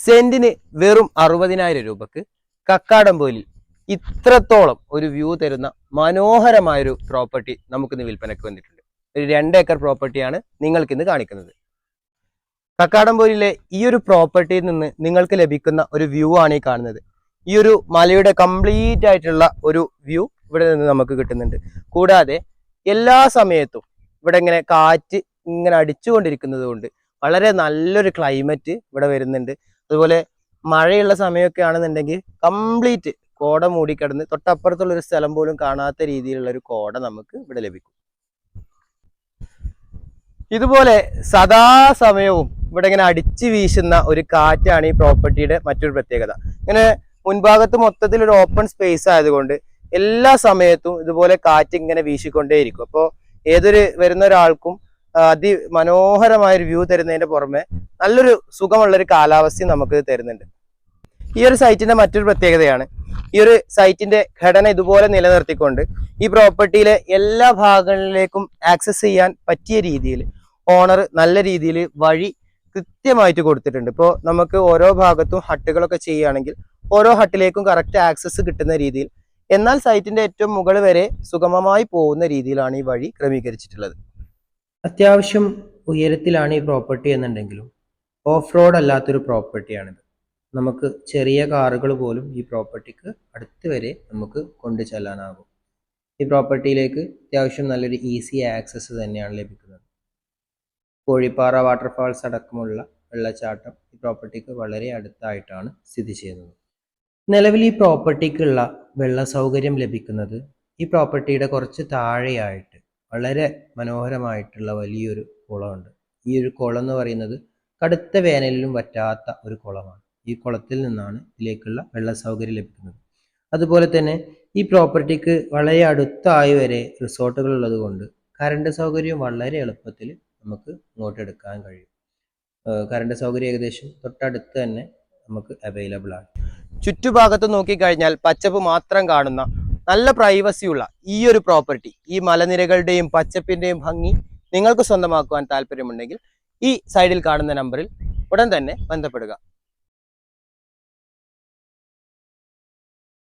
സെന്റിന് വെറും അറുപതിനായിരം രൂപക്ക് കക്കാടംപോലിൽ ഇത്രത്തോളം ഒരു വ്യൂ തരുന്ന മനോഹരമായൊരു പ്രോപ്പർട്ടി നമുക്കിന്ന് വിൽപ്പനയ്ക്ക് വന്നിട്ടുണ്ട്. ഒരു രണ്ട് ഏക്കർ പ്രോപ്പർട്ടിയാണ് നിങ്ങൾക്കിന്ന് കാണിക്കുന്നത്. കക്കാടംപോലിലെ ഈ ഒരു പ്രോപ്പർട്ടിയിൽ നിന്ന് നിങ്ങൾക്ക് ലഭിക്കുന്ന ഒരു വ്യൂ ആണ് ഈ കാണുന്നത്. ഈ ഒരു മലയുടെ കംപ്ലീറ്റ് ആയിട്ടുള്ള ഒരു വ്യൂ ഇവിടെ നിന്ന് നമുക്ക് കിട്ടുന്നുണ്ട്. കൂടാതെ എല്ലാ സമയത്തും ഇവിടെ ഇങ്ങനെ കാറ്റ് ഇങ്ങനെ അടിച്ചുകൊണ്ടിരിക്കുന്നത് കൊണ്ട് വളരെ നല്ലൊരു ക്ലൈമറ്റ് ഇവിടെ വരുന്നുണ്ട്. അതുപോലെ മഴയുള്ള സമയമൊക്കെ ആണെന്നുണ്ടെങ്കിൽ കംപ്ലീറ്റ് കോട മൂടിക്കിടന്ന് തൊട്ടപ്പുറത്തുള്ള ഒരു സ്ഥലം പോലും കാണാത്ത രീതിയിലുള്ള ഒരു കോട നമുക്ക് ഇവിടെ ലഭിക്കും. ഇതുപോലെ സദാസമയവും ഇവിടെ ഇങ്ങനെ അടിച്ചു വീശുന്ന ഒരു കാറ്റാണ് ഈ പ്രോപ്പർട്ടിയുടെ മറ്റൊരു പ്രത്യേകത. ഇങ്ങനെ മുൻഭാഗത്ത് മൊത്തത്തിൽ ഒരു ഓപ്പൺ സ്പേസ് ആയതുകൊണ്ട് എല്ലാ സമയത്തും ഇതുപോലെ കാറ്റ് ഇങ്ങനെ വീശിക്കൊണ്ടേയിരിക്കും. അപ്പോൾ ഏതൊരു വരുന്ന ഒരാൾക്കും അതിമനോഹരമായ ഒരു വ്യൂ തരുന്നതിന്റെ പുറമെ നല്ലൊരു സുഖമുള്ള ഒരു കാലാവസ്ഥയും നമുക്ക് തരുന്നുണ്ട്. ഈ ഒരു സൈറ്റിന്റെ മറ്റൊരു പ്രത്യേകതയാണ്. ഈ ഒരു സൈറ്റിന്റെ ഘടന ഇതുപോലെ നിലനിർത്തിക്കൊണ്ട് ഈ പ്രോപ്പർട്ടിയിലെ എല്ലാ ഭാഗങ്ങളിലേക്കും ആക്സസ് ചെയ്യാൻ പറ്റിയ രീതിയിൽ ഓണർ നല്ല രീതിയിൽ വഴി കൃത്യമായിട്ട് കൊടുത്തിട്ടുണ്ട്. ഇപ്പോൾ നമുക്ക് ഓരോ ഭാഗത്തും ഹട്ടുകളൊക്കെ ചെയ്യുകയാണെങ്കിൽ ഓരോ ഹട്ടിലേക്കും കറക്റ്റ് ആക്സസ് കിട്ടുന്ന രീതിയിൽ എന്നാൽ സൈറ്റിന്റെ ഏറ്റവും മുകൾ വരെ സുഗമമായി പോകുന്ന രീതിയിലാണ് ഈ വഴി ക്രമീകരിച്ചിട്ടുള്ളത്. അത്യാവശ്യം ഉയരത്തിലാണ് ഈ പ്രോപ്പർട്ടി എന്നുണ്ടെങ്കിലും ഓഫ് റോഡ് അല്ലാത്തൊരു പ്രോപ്പർട്ടിയാണിത് നമുക്ക് ചെറിയ കാറുകൾ പോലും ഈ പ്രോപ്പർട്ടിക്ക് അടുത്ത് വരെ നമുക്ക് കൊണ്ടു ചെല്ലാനാകും. ഈ പ്രോപ്പർട്ടിയിലേക്ക് അത്യാവശ്യം നല്ലൊരു ഈസി ആക്സസ് തന്നെയാണ് ലഭിക്കുന്നത്. കോഴിപ്പാറ വാട്ടർഫാൾസ് അടക്കമുള്ള വെള്ളച്ചാട്ടം ഈ പ്രോപ്പർട്ടിക്ക് വളരെ അടുത്തായിട്ടാണ് സ്ഥിതി ചെയ്യുന്നത്. നിലവിൽ ഈ പ്രോപ്പർട്ടിക്കുള്ള വെള്ള സൗകര്യം ലഭിക്കുന്നത് ഈ പ്രോപ്പർട്ടിയുടെ കുറച്ച് താഴെയായിട്ട് വളരെ മനോഹരമായിട്ടുള്ള വലിയൊരു കുളമുണ്ട്. ഈ ഒരു കുളം എന്ന് പറയുന്നത് കടുത്ത വേനലിലും പറ്റാത്ത ഒരു കുളമാണ്. ഈ കുളത്തിൽ നിന്നാണ് ഇതിലേക്കുള്ള വെള്ള സൗകര്യം ലഭിക്കുന്നത്. അതുപോലെ തന്നെ ഈ പ്രോപ്പർട്ടിക്ക് വളരെ അടുത്തായി വരെ റിസോർട്ടുകൾ ഉള്ളത് കൊണ്ട് കറണ്ട് സൗകര്യം വളരെ എളുപ്പത്തിൽ നമുക്ക് ഇങ്ങോട്ട് എടുക്കാൻ കഴിയും. കറണ്ട് സൗകര്യം ഏകദേശം തൊട്ടടുത്ത് തന്നെ നമുക്ക് അവൈലബിൾ ആണ്. ചുറ്റുഭാഗത്ത് നോക്കിക്കഴിഞ്ഞാൽ പച്ചപ്പ് മാത്രം കാണുന്ന നല്ല പ്രൈവസിയുള്ള ഈ ഒരു പ്രോപ്പർട്ടി ഈ മലനിരകളുടെയും പച്ചപ്പിന്റെയും ഭംഗി നിങ്ങൾക്ക് സ്വന്തമാക്കുവാൻ താല്പര്യമുണ്ടെങ്കിൽ ഈ സൈഡിൽ കാണുന്ന നമ്പറിൽ ഉടൻ തന്നെ ബന്ധപ്പെടുക.